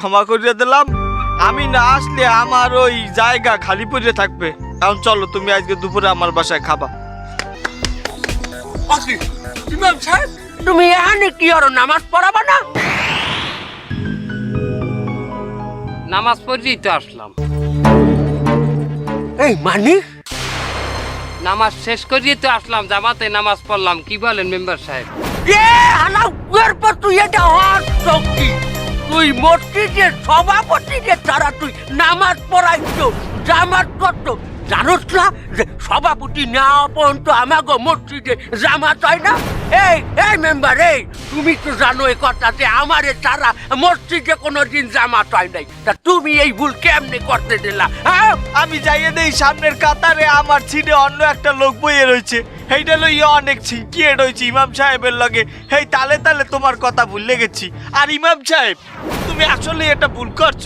ক্ষমা করিয়ে দিলাম। আমি না আসলে আমার ওই জায়গা খালি পড়ে থাকবে। এখন চলো তুমি আজকে দুপুরে আমার বাসায় খাবা। ইমাম সাহেব তুমি এখানে কি আর নামাজ পড়াবা না? নামাজ পড়েই তো আসলাম। এই মানি? নামাজ শেষ করিয়ে তো আসলাম জামাতে নামাজ পড়লাম। কি বলেন মেম্বার সাহেব? এ পর তুই এটা হওয়ার শক্তি। তুই মসজিদের সভাপতিদের তারা তুই নামাজ পড়াইছো, জামাত করতো জানোস না যে সভাপতি না পর্যন্ত আমাকে মসজিদে জামাত হয় না? এই এই মেম্বার এই, তুমি তো জানো এই কথা যে আমারে তারা মসজিদে কোনোদিন জামাত হয় নাই। তা তুমি এই ভুল কেমনে করতে দিলা হ্যাঁ? আমি যাইয়ে দেই সামনের কাতারে আমার ছিটে অন্য একটা লোক বইয়ে রয়েছে। সেইটা লইয়া অনেক ছিটিয়ে রয়েছে ইমাম সাহেবের লগে। হেই তালে তালে তোমার কথা ভুলে গেছি। আর ইমাম সাহেব তুমি আসলে এটা ভুল করছ।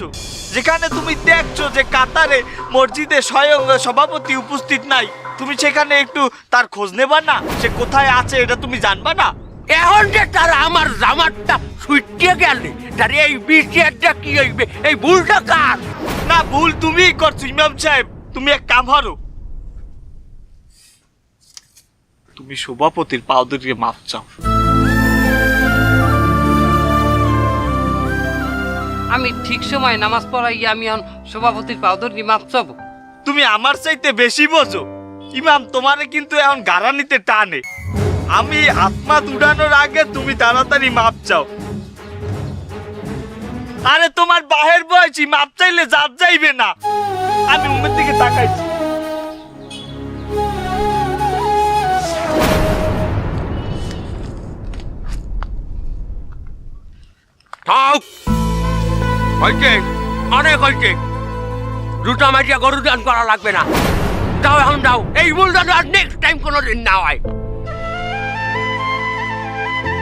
যেখানে তুমি দেখছ যে কাতারে মসজিদে স্বয়ং সভাপতি উপস্থিত নাই তুমি সেখানে একটু তার খোঁজ নেবা না? সে কোথায় আছে এটা তুমি জানবা না? এখন যে তারা আমার জামাতটা ছুটিয়ে গেলে তার এই বিচারটা কি হইবে? এই ভুলটা কার? না ভুল তুমিই করছ ইমাম সাহেব। তুমি এক কাম হারো তুমি সভাপতির পাও মাপ চাও। আমি ঠিক সময় নামাজ পড়াই আমি এখন সভাপতির পাউদর মাপ চাব। তুমি আমার চাইতে বেশি বোঝো। ইমাম তোমারে কিন্তু এখন গারানিতে টানে। আমি আত্মা উড়ানোর আগে তুমি তাড়াতাড়ি মাপ চাও। আরে তোমার বাহের বয়সী মাপ চাইলে জাত যাইবে না। আমি উমের দিকে তাকাইছি। থাক। হইছে অনেক হইছে দুটা মাঝিয়া গরু দান করা লাগবে না। যাও এখন যাও এই ভুলটা আর নেক্সট টাইম কোনো দিন না হয়।